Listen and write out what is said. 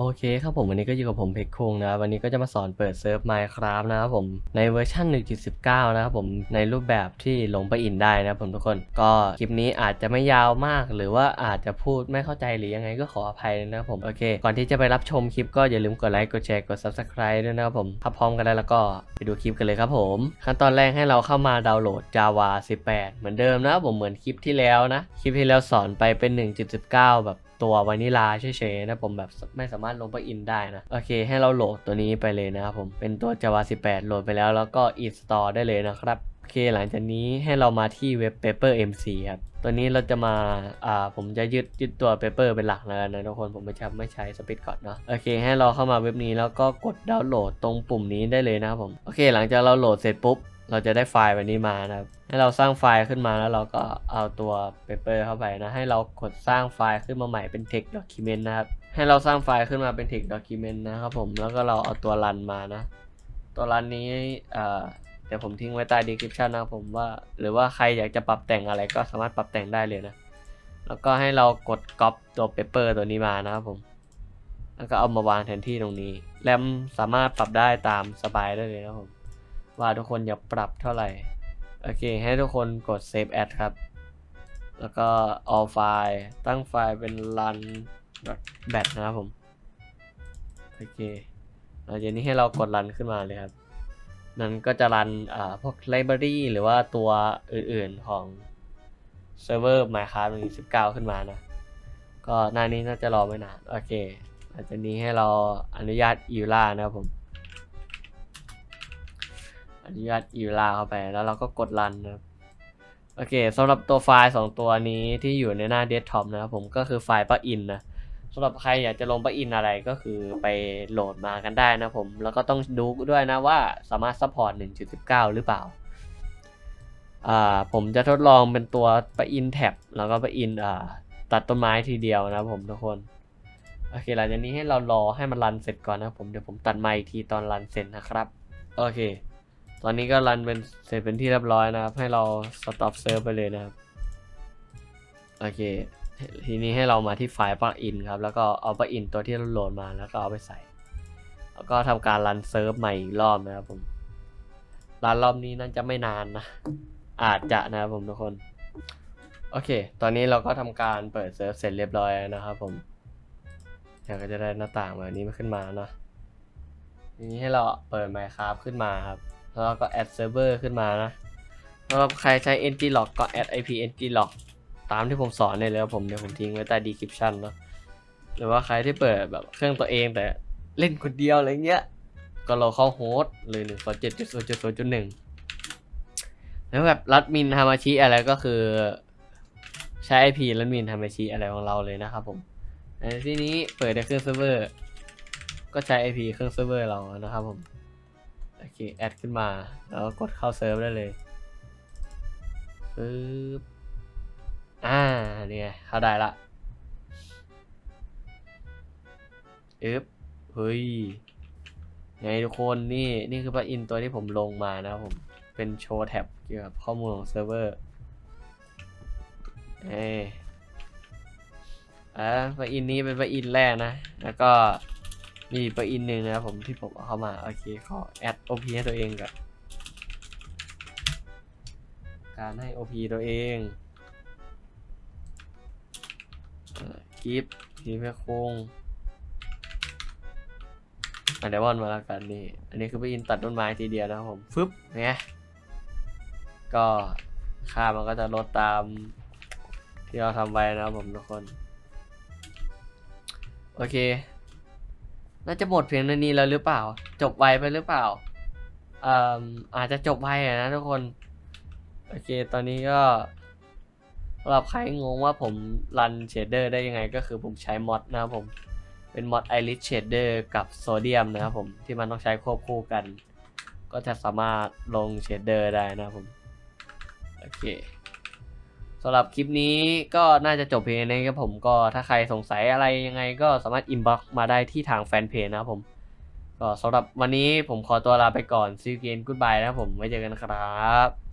โอเคครับผมวันนี้ก็อยู่กับผมเพชรคงนะวันนี้ก็จะมาสอนเปิดเซิร์ฟ Minecraft นะครับผมในเวอร์ชัน1.19 นะครับผมในรูปแบบที่ลงไปอินได้นะครับผมทุกคน ก็คลิปนี้อาจจะไม่ยาวมาก หรือว่าอาจจะพูดไม่เข้าใจหรือยังไงก็ขออภัยนะครับผมโอเค ก่อนที่จะไปรับชมคลิปก็อย่าลืมกดไลค์กดแชร์กด Subscribe ด้วยนะครับผมถ้าพร้อมกันแล้วแล้วก็ไปดูคลิปกันเลยครับผม ขั้นตอนแรกให้เราเข้ามาดาวน์โหลด Java 18 เหมือนเดิมนะครับผมเหมือนคลิปที่แล้วนะคลิปที่แล้วสอนไปเป็น 1.19 แบบ ตัววานิลาเฉยๆนะผมแบบไม่สามารถลงไปอินได้นะ โอเค ให้เราโหลดตัวนี้ไปเลยนะครับผมเป็นตัว Java 18 โหลดไปแล้วแล้วก็ install ได้เลยนะครับโอเคหลังจากนี้ให้เรามาที่เว็บ Paper MC ครับ ตัวนี้เราจะมา อ่า ผมจะยึดยึดตัว Paper เป็นหลักแล้วนะทุกคน ผมไม่ใช่ไม่ใช้สปิดก่อนเนาะ โอเค ให้เราเข้ามาเว็บนี้แล้วก็กดดาวน์โหลดตรงปุ่มนี้ได้เลยนะครับผม โอเค หลังจากเราโหลดเสร็จปุ๊บ เราจะได้ไฟล์แบบนี้มานะครับ ให้เราสร้างไฟล์ขึ้นมาแล้วเราก็เอาตัว paper เข้าไปนะ ให้เรากดสร้างไฟล์ขึ้นมาใหม่เป็น text document นะครับ ให้เราสร้างไฟล์ขึ้นมาเป็น text document นะครับผม แล้วก็เราเอาตัว run มานะ ตัว run นี้เอ่อเดี๋ยวผมทิ้งไว้ใต้ description นะครับผมว่า หรือว่าใครอยากจะปรับแต่งอะไรก็สามารถปรับแต่งได้เลยนะ แล้วก็ให้เรากด copy ตัว paper ตัวนี้มานะครับผม แล้วก็เอามาวางแทนที่ตรงนี้ แรมสามารถปรับได้ตามสบายได้เลยนะครับผม ว่าทุกคนอย่าปรับเท่าไหร่ โอเค ให้ทุกคนกด save as ครับ แล้วก็ all file ตั้งไฟล์เป็น run bat นะครับผม โอเคหลังจากนี้ให้เรากด run ขึ้นมาเลยครับ นั้นก็จะรันอ่าพวก library หรือว่าตัวอื่นๆของเซิร์ฟเวอร์ Minecraft 1.19 ขึ้นมานะ ก็หน้านี้น่าจะรอไม่นาน โอเคหลังจากนี้ให้เราอนุญาต e u l a นะครับผม อนุญาต e u l a เข้าไปแล้วเราก็กด run นะครับโอเคสำหรับตัวไฟล์ 2 ตัวนี้ที่อยู่ในหน้า desktop นะครับผมก็คือไฟล์ plugin นะสำหรับใครอยากจะลง plugin อะไรก็คือไปโหลดมากันได้นะผม แล้วก็ต้องดูด้วยนะว่าสามารถ support 1.19 หรือเปล่าอ่าผมจะทดลองเป็นตัว plugin tab แล้วก็ plugin อ่าตัดต้นไม้ทีเดียวนะผมทุกคนโอเคหลังจากนี้ให้เรารอให้มันรันเสร็จก่อนนะผมเดี๋ยวผมตัดไมค์ทีตอนรันเสร็จนะครับโอเค ตอนนี้ก็รันเป็นเสร็จเป็นที่เรียบร้อยนะครับ ให้เรา stop serve ไปเลยนะครับ โอเค ทีนี้ให้เรามาที่ไฟล์ plugin ครับ แล้วก็เอา plugin ตัวที่เราโหลดมาแล้วก็เอาไปใส่ แล้วก็ทำการรันเซิร์ฟใหม่อีกรอบนะครับผม รันรอบนี้น่าจะไม่นานนะ อาจจะนะครับผมทุกคน โอเค ตอนนี้เราก็ทำการเปิดเซิร์ฟเสร็จเรียบร้อยนะครับผมเดี๋ยวก็จะได้หน้าต่างแบบนี้มาขึ้นมาเนาะทีนี้ให้เราเปิด Minecraft ขึ้นมาครับ แล้วเราก็ add server ขึ้นมานะสำหรับใครใช้ nglog ก็ add ip nglog ตามที่ผมสอนเนี่ยเลยครับผมเดี๋ยวผมทิ้งไว้ใต้ description เนาะหรือว่าใครที่เปิดแบบเครื่องตัวเองแต่เล่นคนเดียวอะไรเงี้ย ก็เราเข้าโฮสต์เลย1 2 7 0 0 1แล้วแบบรัดมินทามาชิอะไรก็คือ ใช้ IP รัดมินทามาชิอะไรของเราเลยนะครับผมในที่นี้เปิดในเครื่องเซิร์ฟเวอร์ ก็ใช้ IP เครื่องเซิร์ฟเวอร์เรานะครับผม โอเคแอดขึ้นมา แล้วกดเข้าเซิร์ฟได้เลยปึ๊บอ่าเนี่ยเข้าได้ละอึ๊บเฮ้ยไงทุกคนนี่นี่คือปลั๊กอินตัวที่ผมลงมานะผมเป็นโชว์แท็บเกี่ยวกับข้อมูลของเซิร์ฟเวอร์เอ้ยอ่าปลั๊กอินนี้เป็นปลั๊กอินแรกนะ แล้วก็ มีปลั๊กอินหนึ่งนะครับผมที่ผมเอาเข้ามา โอเคขอแอด OP ให้ตัวเองก่อนการให้ OP ตัวเองกิฟทีเพื่คงอันเดมอนมาแล้วกันนี่ อันนี้คือไปอินตัดต้นไม้ทีเดียวนะครับผมฟึบเนี่ยก็ค่ามันก็จะลดตามที่เราทำไว้นะครับผมทุกคน โอเค น่าจะหมดเพียงเท่านี้แล้วหรือเปล่า จบไวไปหรือเปล่าอ่าอาจจะจบไวนะทุกคน โอเค ตอนนี้ก็สำหรับใครงงว่าผมรันเชดเดอร์ได้ยังไงก็คือผมใช้มอดนะครับผม เป็นมอด Iris Shader กับโซเดียมนะครับผม ที่มันต้องใช้ควบคู่กัน ก็จะสามารถลงเชดเดอร์ได้นะครับผม โอเค สำหรับคลิปนี้ก็น่าจะจบเพียงนี้ครับผมก็ถ้าใครสงสัยอะไรยังไงก็สามารถอินบ็อกมาได้ที่ทางแฟนเพจนะครับผมก็สำหรับวันนี้ผมขอตัวลาไปก่อนซีเกนกูดบายนะครับผมไว้เจอกันครับ